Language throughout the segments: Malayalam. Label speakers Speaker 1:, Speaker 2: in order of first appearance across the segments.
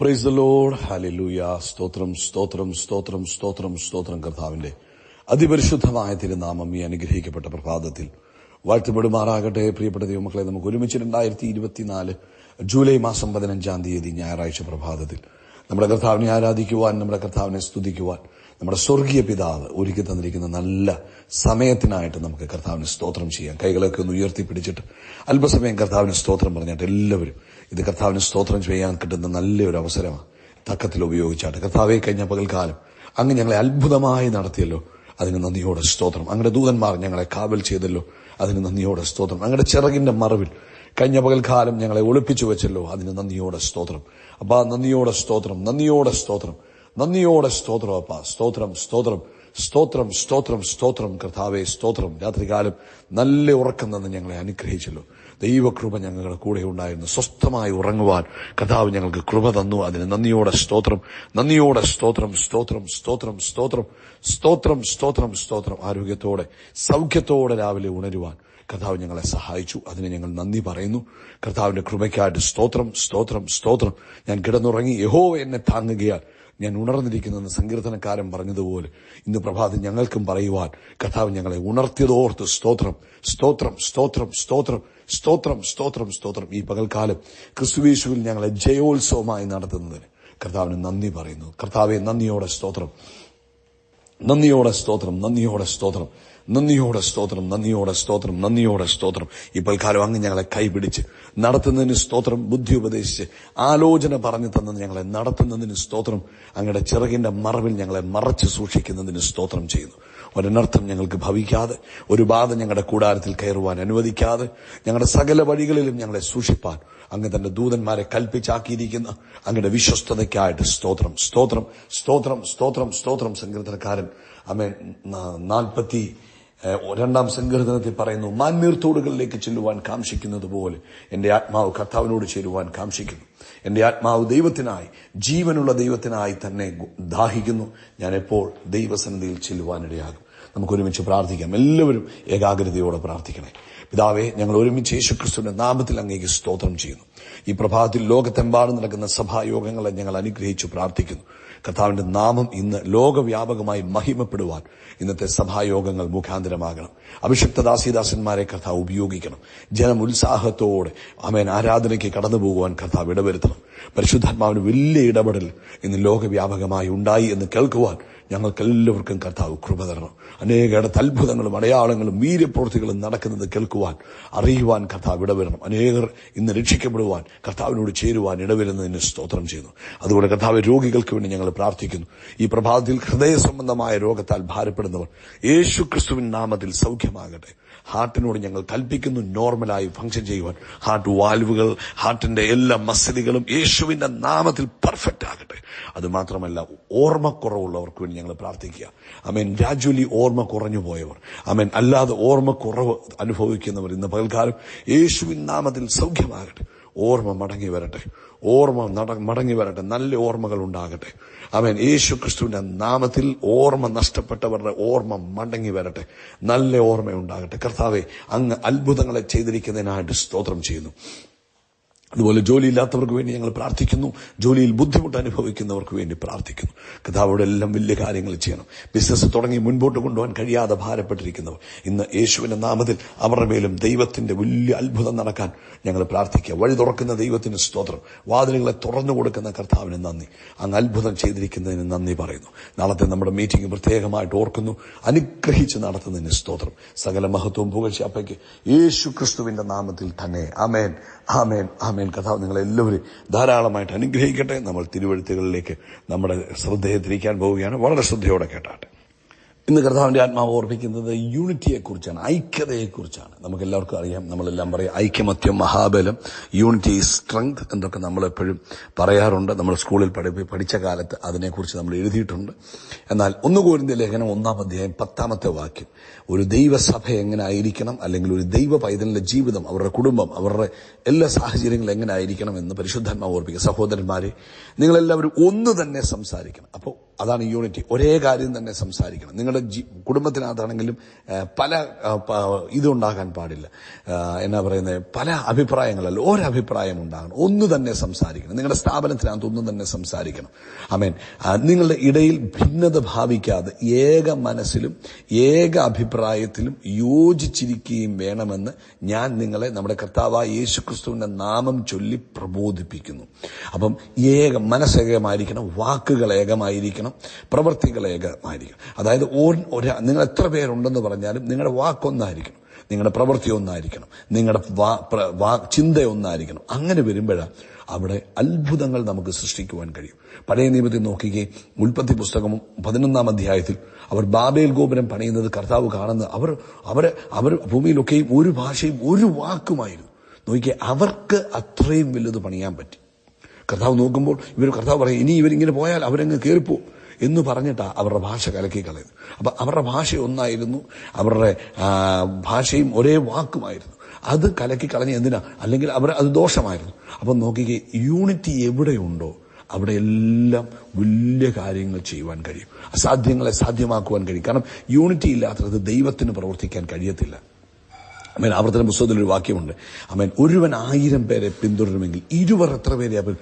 Speaker 1: പ്രൈസ് ദ ലോഡ് ഹലിലൂയ സ്തോത്രം സ്തോത്രം സ്തോത്രം സ്തോത്രം സ്തോത്രം കർത്താവിന്റെ അതിപരിശുദ്ധമായ തിരുനാമം ഈ അനുഗ്രഹിക്കപ്പെട്ട പ്രഭാതത്തിൽ വാഴ്ത്തുപെടുമാറാകട്ടെ പ്രിയപ്പെട്ട ദൈവമക്കളെ നമുക്ക് ഒരുമിച്ച് രണ്ടായിരത്തി ഇരുപത്തിനാല് ജൂലൈ മാസം പതിനഞ്ചാം തീയതി ഞായറാഴ്ച പ്രഭാതത്തിൽ നമ്മുടെ കർത്താവിനെ ആരാധിക്കുവാൻ നമ്മുടെ കർത്താവിനെ സ്തുതിക്കുവാൻ നമ്മുടെ സ്വർഗീയ പിതാവ് ഒരുക്കി തന്നിരിക്കുന്ന നല്ല സമയത്തിനായിട്ട് നമുക്ക് കർത്താവിന് സ്തോത്രം ചെയ്യാം. കൈകളൊക്കെ ഒന്ന് ഉയർത്തി പിടിച്ചിട്ട് അല്പസമയം കർത്താവിന് സ്തോത്രം പറഞ്ഞിട്ട് എല്ലാവരും ഇത് കർത്താവിന് സ്തോത്രം ചെയ്യാൻ കിട്ടുന്ന നല്ലൊരു അവസരമാണ്. തക്കത്തിൽ ഉപയോഗിച്ചാട്ട്. കർത്താവെ കഴിഞ്ഞ പകൽക്കാലം അങ്ങ് ഞങ്ങളെ അത്ഭുതമായി നടത്തിയല്ലോ. അതിന് നന്ദിയോടെ സ്തോത്രം. അങ്ങയുടെ ദൂതന്മാർ ഞങ്ങളെ കാവൽ ചെയ്തല്ലോ. അതിന് നന്ദിയോടെ സ്തോത്രം. അങ്ങയുടെ ചിറകിന്റെ മറവിൽ കഴിഞ്ഞ പകൽക്കാലം ഞങ്ങളെ ഒളിപ്പിച്ചു വെച്ചല്ലോ. അതിന് നന്ദിയോടെ സ്തോത്രം. അപ്പൊ നന്ദിയോടെ സ്തോത്രം. നന്ദിയോടെ സ്തോത്രം. നന്ദിയോടെ സ്തോത്രം അപ്പ. സ്തോത്രം സ്തോത്രം സ്തോത്രം സ്തോത്രം സ്തോത്രം. കർത്താവെ സ്തോത്രം. രാത്രികാലം നല്ല ഉറക്കം തന്ന് ഞങ്ങളെ അനുഗ്രഹിച്ചല്ലോ. ദൈവകൃപ ഞങ്ങളുടെ കൂടെ ഉണ്ടായിരുന്നു. സ്വസ്ഥമായി ഉറങ്ങുവാൻ കഥാവ് ഞങ്ങൾക്ക് കൃപ തന്നു. അതിന് നന്ദിയോടെ സ്തോത്രം. നന്ദിയോടെ സ്തോത്രം സ്തോത്രം സ്തോത്രം സ്തോത്രം. സ്തോത്രം സ്തോത്രം സ്തോത്രം. ആരോഗ്യത്തോടെ സൗഖ്യത്തോടെ രാവിലെ ഉണരുവാൻ കർത്താവ് ഞങ്ങളെ സഹായിച്ചു. അതിന് ഞങ്ങൾ നന്ദി പറയുന്നു. കർത്താവിന്റെ കൃപയ്ക്കായിട്ട് സ്തോത്രം സ്തോത്രം സ്തോത്രം. ഞാൻ കിടന്നുറങ്ങി. യഹോ എന്നെ താങ്ങുകയാൽ ഞാൻ ഉണർന്നിരിക്കുന്നെന്ന് സങ്കീർത്തനക്കാരൻ പറഞ്ഞതുപോലെ ഇന്ന് പ്രഭാതം ഞങ്ങൾക്കും പറയുവാൻ കഥാവ് ഞങ്ങളെ ഉണർത്തിയതോർത്ത് സ്തോത്രം സ്തോത്രം സ്തോത്രം സ്തോത്രം സ്തോത്രം സ്തോത്രം സ്തോത്രം. ഈ പകൽക്കാലം ക്രിസ്തുവേശുവിൽ ഞങ്ങളെ ജയോത്സവമായി നടത്തുന്നതിന് കർത്താവിന് നന്ദി പറയുന്നു. കർത്താവെ നന്ദിയോടെ സ്തോത്രം. നന്ദിയോടെ സ്തോത്രം നന്ദിയോടെ സ്തോത്രം. നന്ദിയോടെ സ്തോത്രം നന്ദിയോടെ സ്തോത്രം നന്ദിയോടെ സ്തോത്രം. ഇപ്പോൾ കാലം അങ്ങ് ഞങ്ങളെ കൈപിടിച്ച് നടത്തുന്നതിന് സ്തോത്രം ബുദ്ധി ഉപദേശിച്ച് ആലോചന പറഞ്ഞു തന്നത് ഞങ്ങളെ നടത്തുന്നതിന് സ്തോത്രം അങ്ങയുടെ ചിറകിന്റെ മറവിൽ ഞങ്ങളെ മറച്ചു സൂക്ഷിക്കുന്നതിന് സ്തോത്രം ചെയ്യുന്നു. ഒരനർത്ഥം ഞങ്ങൾക്ക് ഭവിക്കാതെ ഒരു ബാധ ഞങ്ങളുടെ കൂടാരത്തിൽ കയറുവാൻ അനുവദിക്കാതെ ഞങ്ങളുടെ സകല വഴികളിലും ഞങ്ങളെ സൂക്ഷിപ്പാൻ അങ്ങ് തന്റെ ദൂതന്മാരെ കൽപ്പിച്ചാക്കിയിരിക്കുന്ന അങ്ങയുടെ വിശ്വസ്തതയ്ക്കായിട്ട് സ്തോത്രം സ്തോത്രം സ്തോത്രം സ്തോത്രം സ്തോത്രം സങ്കീർത്തനക്കാരൻ. അമ്മ നാൽപ്പത്തി രണ്ടാം സങ്കീർത്തനത്തിൽ പറയുന്നു മാന്മീർത്തോടുകളിലേക്ക് ചെല്ലുവാൻ കാംക്ഷിക്കുന്നത് പോലെ എന്റെ ആത്മാവ് കർത്താവിനോട് ചേരുവാൻ കാംക്ഷിക്കുന്നു. എന്റെ ആത്മാവ് ദൈവത്തിനായി ജീവനുള്ള ദൈവത്തിനായി തന്നെ ദാഹിക്കുന്നു. ഞാൻ എപ്പോൾ ദൈവസന്നിധിയിൽ ചെല്ലുവാനിടയാകും. നമുക്ക് ഒരുമിച്ച് പ്രാർത്ഥിക്കാം. എല്ലാവരും ഏകാഗ്രതയോടെ പ്രാർത്ഥിക്കണേ. പിതാവെ ഞങ്ങൾ ഒരുമിച്ച് യേശുക്രിസ്തുവിന്റെ നാമത്തിൽ അങ്ങേക്ക് സ്തോത്രം ചെയ്യുന്നു. ഈ പ്രഭാതത്തിൽ ലോകത്തെമ്പാടും നടക്കുന്ന സഭായോഗങ്ങളെ ഞങ്ങൾ അനുഗ്രഹിച്ചു പ്രാർത്ഥിക്കുന്നു. കർത്താവിന്റെ നാമം ഇന്ന് ലോകവ്യാപകമായി മഹിമപ്പെടുവാൻ ഇന്നത്തെ സഭായോഗങ്ങൾ മുഖാന്തരമാകണം. അഭിഷിക്ത ദാസിദാസന്മാരെ കർത്താവ് ഉപയോഗിക്കണം. ജനം ഉത്സാഹത്തോടെ അമേൻ ആരാധനയ്ക്ക് കടന്നു പോകുവാൻ കർത്താവ് ഇടവരുത്തണം. പരിശുദ്ധാത്മാവിന് വലിയ ഇടപെടൽ ഇന്ന് ലോകവ്യാപകമായി ഉണ്ടായി എന്ന് കേൾക്കുവാൻ ഞങ്ങൾക്ക് എല്ലാവർക്കും കർത്താവ് കൃപ തരണം. അനേകയിടത്ത് അത്ഭുതങ്ങളും അടയാളങ്ങളും വീര്യപ്രവൃത്തികളും നടക്കുന്നത് കേൾക്കുവാൻ അറിയുവാൻ കർത്താവ് ഇടവരണം അനേകർ ഇന്ന് രക്ഷിക്കപ്പെടുവാൻ കർത്താവിനോട് ചേരുവാൻ ഇടവരുന്നതിന് സ്തോത്രം ചെയ്യുന്നു. അതുകൊണ്ട് കർത്താവ് രോഗികൾക്ക് വേണ്ടി ഞങ്ങൾ പ്രാർത്ഥിക്കുന്നു. ഈ പ്രഭാതത്തിൽ ഹൃദയ സംബന്ധമായ രോഗത്താൽ ഭാരപ്പെടുന്നവർ യേശു ക്രിസ്തുവിൻ നാമത്തിൽ സൗഖ്യമാകട്ടെ. ഹാർട്ടിനോട് ഞങ്ങൾ കൽപ്പിക്കുന്നു നോർമലായി ഫംഗ്ഷൻ ചെയ്യുവാൻ. ഹാർട്ട് വാൽവുകൾ ഹാർട്ടിന്റെ എല്ലാ മസിലുകളും യേശുവിന്റെ നാമത്തിൽ പെർഫെക്റ്റ് ആകട്ടെ. അത് മാത്രമല്ല ഓർമ്മക്കുറവുള്ളവർക്ക് വേണ്ടി ഞങ്ങൾ പ്രാർത്ഥിക്കുക. അമേൻ ഗ്രാജുവലി ഓർമ്മ കുറഞ്ഞു പോയവർ. അമേൻ അല്ലാതെ ഓർമ്മക്കുറവ് അനുഭവിക്കുന്നവർ ഇന്ന് പകൽക്കാലം യേശുവിൻ നാമത്തിൽ സൗഖ്യമാകട്ടെ. ഓർമ്മ മടങ്ങി വരട്ടെ. ഓർമ്മ മടങ്ങി വരട്ടെ. നല്ല ഓർമ്മകൾ ഉണ്ടാകട്ടെ. അവൻ യേശു ക്രിസ്തുവിന്റെ നാമത്തിൽ ഓർമ്മ നഷ്ടപ്പെട്ടവരുടെ ഓർമ്മ മടങ്ങി വരട്ടെ. നല്ല ഓർമ്മ ഉണ്ടാകട്ടെ കർത്താവെ അങ്ങ് അത്ഭുതങ്ങളെ ചെയ്തിരിക്കുന്നതിനായിട്ട് സ്തോത്രം ചെയ്യുന്നു. അതുപോലെ ജോലിയില്ലാത്തവർക്ക് വേണ്ടി ഞങ്ങൾ പ്രാർത്ഥിക്കുന്നു. ജോലിയിൽ ബുദ്ധിമുട്ട് അനുഭവിക്കുന്നവർക്ക് വേണ്ടി പ്രാർത്ഥിക്കുന്നു. കഥാവോടെ എല്ലാം വലിയ കാര്യങ്ങൾ ചെയ്യണം. ബിസിനസ് തുടങ്ങി മുൻപോട്ട് കൊണ്ടുപോകാൻ കഴിയാതെ ഭാരപ്പെട്ടിരിക്കുന്നവർ ഇന്ന് യേശുവിന്റെ നാമത്തിൽ അവരുടെ മേലും ദൈവത്തിന്റെ വലിയ അത്ഭുതം നടക്കാൻ ഞങ്ങൾ പ്രാർത്ഥിക്കുക. വഴി തുറക്കുന്ന ദൈവത്തിന് സ്തോത്രം വാതിലുകളെ തുറന്നു കൊടുക്കുന്ന കർത്താവിന് നന്ദി. അങ്ങ് അത്ഭുതം ചെയ്തിരിക്കുന്നതിന് നന്ദി പറയുന്നു. നാളത്തെ നമ്മുടെ മീറ്റിംഗ് പ്രത്യേകമായിട്ട് ഓർക്കുന്നു. അനുഗ്രഹിച്ച് നടത്തുന്നതിന് സ്തോത്രം. സകല മഹത്വവും പുകഴ്ച അപ്പയ്ക്ക്. യേശു നാമത്തിൽ തന്നെ. അമേൻ ആമേൻ ആമേൻ. കഥാവ് നിങ്ങളെല്ലാവരും ധാരാളമായിട്ട് അനുഗ്രഹിക്കട്ടെ. നമ്മൾ തിരുവഴുത്തുകളിലേക്ക് നമ്മുടെ ശ്രദ്ധയെ തിരിക്കാൻ പോവുകയാണ്. വളരെ ശ്രദ്ധയോടെ കേട്ടാട്ടെ. ഇന്ന് കർത്താവിന്റെ ആത്മാവ് ഓർപ്പിക്കുന്നത് യൂണിറ്റിയെക്കുറിച്ചാണ് ഐക്യതയെക്കുറിച്ചാണ്. നമുക്ക് എല്ലാവർക്കും അറിയാം നമ്മളെല്ലാം പറയും ഐക്യമത്യം മഹാബലം യൂണിറ്റി സ്ട്രെങ്ത് എന്നൊക്കെ നമ്മൾ എപ്പോഴും പറയാറുണ്ട്. നമ്മൾ സ്കൂളിൽ പഠി പഠിച്ച കാലത്ത് അതിനെക്കുറിച്ച് നമ്മൾ എഴുതിയിട്ടുണ്ട്. എന്നാൽ ഒന്നുകൂരിന്റെ ലേഖനം ഒന്നാം അധ്യായം പത്താമത്തെ വാക്യം. ഒരു ദൈവസഭ എങ്ങനെ ആയിരിക്കണം അല്ലെങ്കിൽ ഒരു ദൈവ പൈതലിന്റെ ജീവിതം അവരുടെ കുടുംബം അവരുടെ എല്ലാ സാഹചര്യങ്ങളും എങ്ങനെ ആയിരിക്കണം എന്ന് പരിശുദ്ധാത്മാവ് ഓർപ്പിക്കുക സഹോദരന്മാരെ നിങ്ങളെല്ലാവരും ഒന്ന് തന്നെ സംസാരിക്കണം. അപ്പോൾ അതാണ് യൂണിറ്റി ഒരേ കാര്യം തന്നെ സംസാരിക്കണം. നിങ്ങളുടെ കുടുംബത്തിനകത്താണെങ്കിലും പല ഇതുണ്ടാകാൻ പാടില്ല. എന്നാ പറയുന്നത് പല അഭിപ്രായങ്ങളല്ല ഒരഭിപ്രായം ഉണ്ടാകണം. ഒന്ന് തന്നെ സംസാരിക്കണം. നിങ്ങളുടെ സ്ഥാപനത്തിനകത്ത് ഒന്ന് തന്നെ സംസാരിക്കണം. അമേൻ മീൻ നിങ്ങളുടെ ഇടയിൽ ഭിന്നത ഭാവിക്കാതെ ഏക മനസ്സിലും ഏക അഭിപ്രായത്തിലും യോജിച്ചിരിക്കുകയും വേണമെന്ന് ഞാൻ നിങ്ങളെ നമ്മുടെ കർത്താവായ യേശുക്രിസ്തുവിന്റെ നാമം ചൊല്ലി പ്രബോധിപ്പിക്കുന്നു. അപ്പം ഏക മനസ്സേകമായിരിക്കണം വാക്കുകൾ ഏകമായിരിക്കണം. പ്രവൃത്തികൾ ഏകമായിരിക്കണം അതായത് ഒരു- നിങ്ങൾ എത്ര പേരുണ്ടെന്ന് പറഞ്ഞാലും നിങ്ങളുടെ വാക്കൊന്നായിരിക്കണം. നിങ്ങളുടെ പ്രവൃത്തി ഒന്നായിരിക്കണം. നിങ്ങളുടെ വാ- വാ- ചിന്ത ഒന്നായിരിക്കണം. അങ്ങനെ വരുമ്പോഴാണ് അവിടെ അത്ഭുതങ്ങൾ നമുക്ക് സൃഷ്ടിക്കുവാൻ കഴിയും. പഴയ നിയമത്തിൽ നോക്കുകയും ഉൽപ്പത്തി പുസ്തകം പതിനൊന്നാം അധ്യായത്തിൽ അവർ ബാബേൽ ഗോപുരം പണിയുന്നത് കർത്താവ് കാണുന്നത് അവർ അവർ അവർ ഭൂമിയിലൊക്കെയും ഒരു ഭാഷയും ഒരു വാക്കുമായിരുന്നു. നോക്കിയേ അവർക്ക് അത്രയും വലുത് പണിയാൻ പറ്റി. കർത്താവ് നോക്കുമ്പോൾ ഇവർ കർത്താവ് പറയും ഇനി ഇവരിങ്ങനെ പോയാൽ അവരങ്ങ് കയറിപ്പോ എന്ന് പറഞ്ഞിട്ടാ അവരുടെ ഭാഷ കലക്കി കളയുന്നത്. അപ്പൊ അവരുടെ ഭാഷ ഒന്നായിരുന്നു അവരുടെ ഭാഷയും ഒരേ വാക്കുമായിരുന്നു. അത് കലക്കി കളഞ്ഞ് എന്തിനാ? അല്ലെങ്കിൽ അവർ അത് ദോഷമായിരുന്നു. അപ്പം നോക്കിക്കേ യൂണിറ്റി എവിടെയുണ്ടോ അവിടെ എല്ലാം വലിയ കാര്യങ്ങൾ ചെയ്യുവാൻ കഴിയും. അസാധ്യങ്ങളെ സാധ്യമാക്കുവാൻ കഴിയും. കാരണം യൂണിറ്റി ഇല്ലാത്തത് ദൈവത്തിന് പ്രവർത്തിക്കാൻ കഴിയത്തില്ല. അമേൻ ആവർത്തന പുസ്തകത്തിൽ ഒരു വാക്യമുണ്ട്. അമേൻ ഒരുവൻ ആയിരം പേരെ പിന്തുടരുമെങ്കിൽ ഇരുവർ എത്ര പേരെ അപ്പം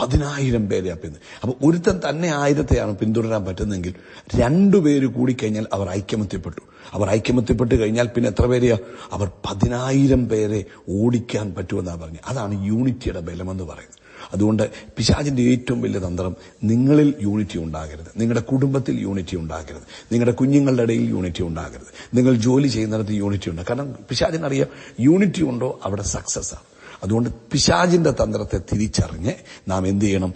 Speaker 1: പതിനായിരം പേരെ അപ്പം അപ്പൊ ഒരുത്തൻ തന്നെ ആയിരത്തെയാണ് പിന്തുടരാൻ പറ്റുന്നെങ്കിൽ രണ്ടുപേര് കൂടിക്കഴിഞ്ഞാൽ അവർ ഐക്യമത്യപ്പെട്ടു. അവർ ഐക്യമത്യപ്പെട്ട് കഴിഞ്ഞാൽ പിന്നെ എത്ര പേരെയാ? അവർ പതിനായിരം പേരെ ഓടിക്കാൻ പറ്റുമെന്നാണ് പറഞ്ഞത് അതാണ് യൂണിറ്റിയുടെ ബലമെന്ന് പറയുന്നത്. അതുകൊണ്ട് പിശാചിന്റെ ഏറ്റവും വലിയ തന്ത്രം നിങ്ങളിൽ യൂണിറ്റി ഉണ്ടാകരുത്. നിങ്ങളുടെ കുടുംബത്തിൽ യൂണിറ്റി ഉണ്ടാകരുത്. നിങ്ങളുടെ കുഞ്ഞുങ്ങളുടെ ഇടയിൽ യൂണിറ്റി ഉണ്ടാകരുത്. നിങ്ങൾ ജോലി ചെയ്യുന്നിടത്ത് യൂണിറ്റി ഉണ്ട്. കാരണം പിശാചിനറിയാം യൂണിറ്റി ഉണ്ടോ അവിടെ സക്സസ് ആണ് അതുകൊണ്ട് പിശാജിന്റെ തന്ത്രത്തെ തിരിച്ചറിഞ്ഞ് നാം എന്ത് ചെയ്യണം?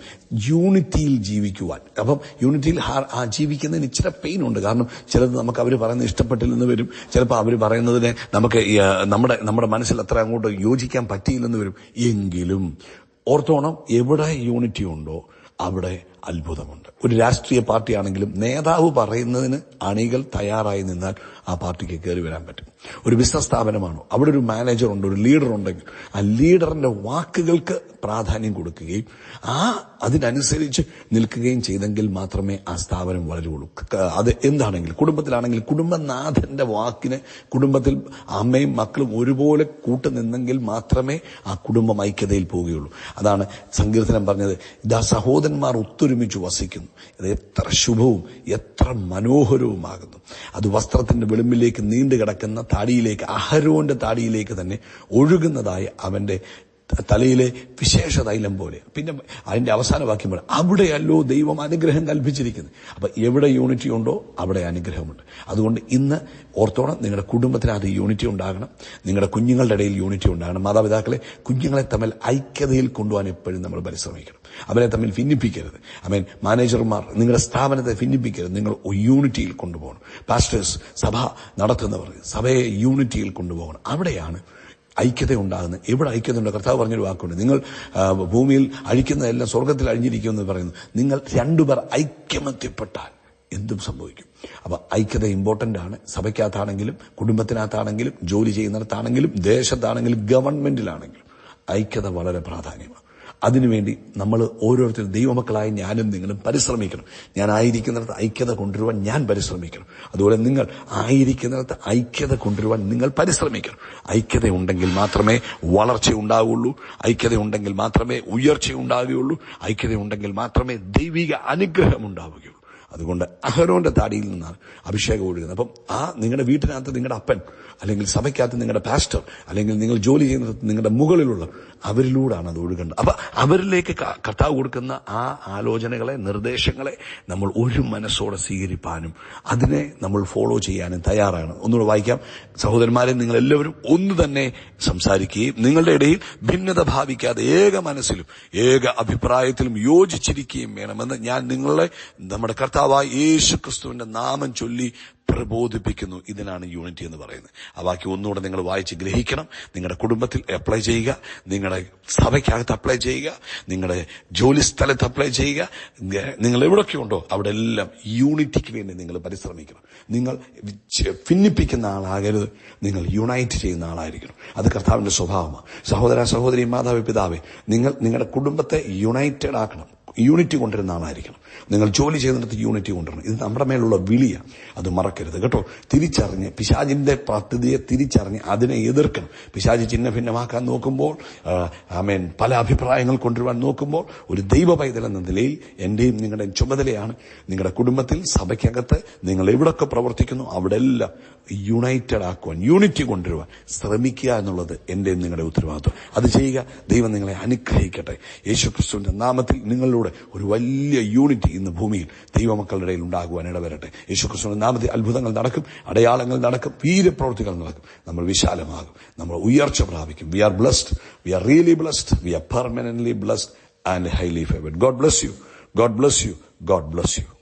Speaker 1: യൂണിറ്റിയിൽ ജീവിക്കുവാൻ. അപ്പം യൂണിറ്റിയിൽ ആ ജീവിക്കുന്നതിന് ഇച്ചിരി പെയിൻ ഉണ്ട്. കാരണം ചിലത് നമുക്ക് അവർ പറയുന്നത് ഇഷ്ടപ്പെട്ടില്ലെന്ന് വരും. ചിലപ്പോൾ അവർ പറയുന്നതിനെ നമുക്ക് നമ്മുടെ നമ്മുടെ മനസ്സിൽ അത്ര അങ്ങോട്ട് യോജിക്കാൻ പറ്റിയില്ലെന്ന് വരും. എങ്കിലും ഓർത്തോണം എവിടെ യൂണിറ്റി ഉണ്ടോ അവിടെ അത്ഭുതമുണ്ട്. ഒരു രാഷ്ട്രീയ പാർട്ടിയാണെങ്കിലും നേതാവ് പറയുന്നതിന് അണികൾ തയ്യാറായി നിന്നാൽ ആ പാർട്ടിക്ക് കയറി വരാൻ പറ്റും. ഒരു ബിസിനസ് സ്ഥാപനമാണോ? അവിടെ ഒരു മാനേജർ ഉണ്ട് ഒരു ലീഡർ ഉണ്ടെങ്കിൽ ആ ലീഡറിന്റെ വാക്കുകൾക്ക് പ്രാധാന്യം കൊടുക്കുകയും ആ അതിനനുസരിച്ച് നിൽക്കുകയും ചെയ്തെങ്കിൽ മാത്രമേ ആ സ്ഥാപനം വളരുകയുള്ളൂ. അത് എന്താണെങ്കിൽ കുടുംബത്തിലാണെങ്കിൽ കുടുംബനാഥന്റെ വാക്കിന് കുടുംബത്തിൽ അമ്മയും മക്കളും ഒരുപോലെ കൂട്ടുനിന്നെങ്കിൽ മാത്രമേ ആ കുടുംബം ഐക്യതയിൽ പോവുകയുള്ളൂ. അതാണ് സങ്കീർത്തനം പറഞ്ഞത്. ഇതാ സഹോദരന്മാർ ഒത്തൊരുമിച്ച് വസിക്കുന്നു. ഇത് എത്ര ശുഭവും എത്ര മനോഹരവുമാകുന്നു. അത് വസ്ത്രത്തിന്റെ വെളുമ്പിലേക്ക് നീണ്ടു കിടക്കുന്ന താടിയിലേക്ക് അഹരോന്റെ താടിയിലേക്ക് തന്നെ ഒഴുകുന്നതായി അവന്റെ തലയിലെ വിശേഷ തൈലം പോലെ. പിന്നെ അതിന്റെ അവസാന വാക്യം പറയാം അവിടെയല്ലോ ദൈവം അനുഗ്രഹം കൽപ്പിച്ചിരിക്കുന്നത് അപ്പൊ എവിടെ യൂണിറ്റി ഉണ്ടോ അവിടെ അനുഗ്രഹമുണ്ട്. അതുകൊണ്ട് ഇന്ന് ഓർത്തോണം നിങ്ങളുടെ കുടുംബത്തിനകത്ത് യൂണിറ്റി ഉണ്ടാകണം. നിങ്ങളുടെ കുഞ്ഞുങ്ങളുടെ ഇടയിൽ യൂണിറ്റി ഉണ്ടാകണം. മാതാപിതാക്കളെ കുഞ്ഞുങ്ങളെ തമ്മിൽ ഐക്യതയിൽ കൊണ്ടുപോകാൻ എപ്പോഴും നമ്മൾ പരിശ്രമിക്കണം. അവരെ തമ്മിൽ ഭിന്നിപ്പിക്കരുത്. ഐ മീൻ മാനേജർമാർ നിങ്ങളുടെ സ്ഥാപനത്തെ ഭിന്നിപ്പിക്കരുത്. നിങ്ങൾ യൂണിറ്റിയിൽ കൊണ്ടുപോകണം. പാസ്റ്റേഴ്സ് സഭ നടത്തുന്നവർ സഭയെ യൂണിറ്റിയിൽ കൊണ്ടുപോകണം. അവിടെയാണ് ഐക്യത ഉണ്ടാകുന്നത് എവിടെ ഐക്യത ഉണ്ട് കർത്താവ് പറഞ്ഞൊരു വാക്കുണ്ട്. നിങ്ങൾ ഭൂമിയിൽ അഴിക്കുന്നതെല്ലാം സ്വർഗത്തിൽ അഴിഞ്ഞിരിക്കുമെന്ന് പറയുന്നു. നിങ്ങൾ രണ്ടുപേർ ഐക്യമത്യപ്പെട്ടാൽ എന്തും സംഭവിക്കും. അപ്പൊ ഐക്യത ഇമ്പോർട്ടന്റ് ആണ് സഭയ്ക്കകത്താണെങ്കിലും കുടുംബത്തിനകത്താണെങ്കിലും ജോലി ചെയ്യുന്നിടത്താണെങ്കിലും ദേശത്താണെങ്കിലും ഗവൺമെന്റിലാണെങ്കിലും ഐക്യത വളരെ പ്രാധാന്യമാണ്. അതിനുവേണ്ടി നമ്മൾ ഓരോരുത്തരും ദൈവമക്കളായ ഞാനും നിങ്ങളും പരിശ്രമിക്കണം. ഞാൻ ആയിരിക്കുന്നിടത്ത് ഐക്യത കൊണ്ടുവരുവാൻ ഞാൻ പരിശ്രമിക്കണം. അതുപോലെ നിങ്ങൾ ആയിരിക്കുന്നിടത്ത് ഐക്യത കൊണ്ടുവരുവാൻ നിങ്ങൾ പരിശ്രമിക്കണം. ഐക്യത ഉണ്ടെങ്കിൽ മാത്രമേ വളർച്ച ഉണ്ടാവുകയുള്ളൂ ഐക്യത ഉണ്ടെങ്കിൽ മാത്രമേ ഉയർച്ച ഉണ്ടാവുകയുള്ളൂ. ഐക്യത ഉണ്ടെങ്കിൽ മാത്രമേ ദൈവിക അനുഗ്രഹം ഉണ്ടാവുകയുള്ളൂ. അതുകൊണ്ട് അഹരോന്റെ താടിയിൽ നിന്നാണ് അഭിഷേകം ഒഴുകുന്നത് അപ്പം ആ നിങ്ങളുടെ വീട്ടിനകത്ത് നിങ്ങളുടെ അപ്പൻ അല്ലെങ്കിൽ സഭയ്ക്കകത്ത് നിങ്ങളുടെ പാസ്റ്റർ അല്ലെങ്കിൽ നിങ്ങൾ ജോലി ചെയ്യുന്നത് നിങ്ങളുടെ മുകളിലുള്ള അവരിലൂടെയാണ് അത് ഒഴുകേണ്ടത്. അപ്പൊ അവരിലേക്ക് കർത്താവ് കൊടുക്കുന്ന ആ ആലോചനകളെ നിർദ്ദേശങ്ങളെ നമ്മൾ ഒരു മനസ്സോടെ സ്വീകരിപ്പാനും അതിനെ നമ്മൾ ഫോളോ ചെയ്യാനും തയ്യാറാണ്. ഒന്നുകൂടെ വായിക്കാം. സഹോദരന്മാരെ നിങ്ങൾ എല്ലാവരും ഒന്ന് തന്നെ സംസാരിക്കുകയും നിങ്ങളുടെ ഇടയിൽ ഭിന്നത ഭാവിക്കാതെ ഏക മനസ്സിലും ഏക അഭിപ്രായത്തിലും യോജിച്ചിരിക്കുകയും വേണമെന്ന് ഞാൻ നിങ്ങളെ നമ്മുടെ കർത്താവായ യേശു ക്രിസ്തുവിന്റെ നാമം ചൊല്ലി പ്രബോധിപ്പിക്കുന്നു. ഇതിനാണ് യൂണിറ്റി എന്ന് പറയുന്നത്. ആ ബാക്കി ഒന്നുകൂടെ നിങ്ങൾ വായിച്ച് ഗ്രഹിക്കണം. നിങ്ങളുടെ കുടുംബത്തിൽ അപ്ലൈ ചെയ്യുക. നിങ്ങളുടെ സഭയ്ക്കകത്ത് അപ്ലൈ ചെയ്യുക. നിങ്ങളുടെ ജോലി സ്ഥലത്ത് അപ്ലൈ ചെയ്യുക. നിങ്ങൾ എവിടെയൊക്കെ ഉണ്ടോ അവിടെ എല്ലാം യൂണിറ്റിക്ക് വേണ്ടി നിങ്ങൾ പരിശ്രമിക്കണം. നിങ്ങൾ ഭിന്നിപ്പിക്കുന്ന ആളാകരുത്. നിങ്ങൾ യുണൈറ്റ് ചെയ്യുന്ന ആളായിരിക്കണം. അത് കർത്താവിന്റെ സ്വഭാവമാണ്. സഹോദര സഹോദരി മാതാവ് പിതാവേ നിങ്ങൾ നിങ്ങളുടെ കുടുംബത്തെ യുണൈറ്റഡ് ആക്കണം. യൂണിറ്റി കൊണ്ടുവരുന്ന ആളായിരിക്കണം. നിങ്ങൾ ജോലി ചെയ്യുന്നിടത്ത് യൂണിറ്റി കൊണ്ടുവരണം. ഇത് നമ്മുടെ മേലുള്ള വിളിയാണ് അത് മറക്കരുത് കേട്ടോ. തിരിച്ചറിഞ്ഞ് പിശാജിന്റെ പദ്ധതിയെ തിരിച്ചറിഞ്ഞ് അതിനെ എതിർക്കണം. പിശാജ് ചിഹ്ന ഭിന്നമാക്കാൻ നോക്കുമ്പോൾ ആമേൻ പല അഭിപ്രായങ്ങൾ കൊണ്ടുവരുവാൻ നോക്കുമ്പോൾ ഒരു ദൈവ പൈതൽ എന്ന നിലയിൽ എന്റെയും നിങ്ങളുടെയും ചുമതലയാണ്. നിങ്ങളുടെ കുടുംബത്തിൽ സഭയ്ക്കകത്ത് നിങ്ങൾ എവിടൊക്കെ പ്രവർത്തിക്കുന്നു അവിടെ എല്ലാം യുണൈറ്റഡ് ആക്കുവാൻ യൂണിറ്റി കൊണ്ടുവരുവാൻ ശ്രമിക്കുക എന്നുള്ളത് എന്റെയും നിങ്ങളുടെ ഉത്തരവാദിത്വം. അത് ചെയ്യുക ദൈവം നിങ്ങളെ അനുഗ്രഹിക്കട്ടെ. യേശു നാമത്തിൽ നാമത്തിൽ നിങ്ങളിലൂടെ ഒരു വലിയ യൂണിറ്റി ഇന്ന് ഭൂമിയിൽ ദൈവമക്കളുടെ ഇടയിൽ ഉണ്ടാകുവാൻ ഇടവരട്ടെ. യേശു ക്രിസ്തുവിന്റെ നാമത്തിൽ അത്ഭുതങ്ങൾ നടക്കും അടയാളങ്ങൾ നടക്കും വീരപ്രവൃത്തികൾ നടക്കും. നമ്മൾ വിശാലമാകും. നമ്മൾ ഉയർച്ച പ്രാപിക്കും. We are blessed we are really blessed we are permanently blessed and highly favoured God bless you God bless you God bless you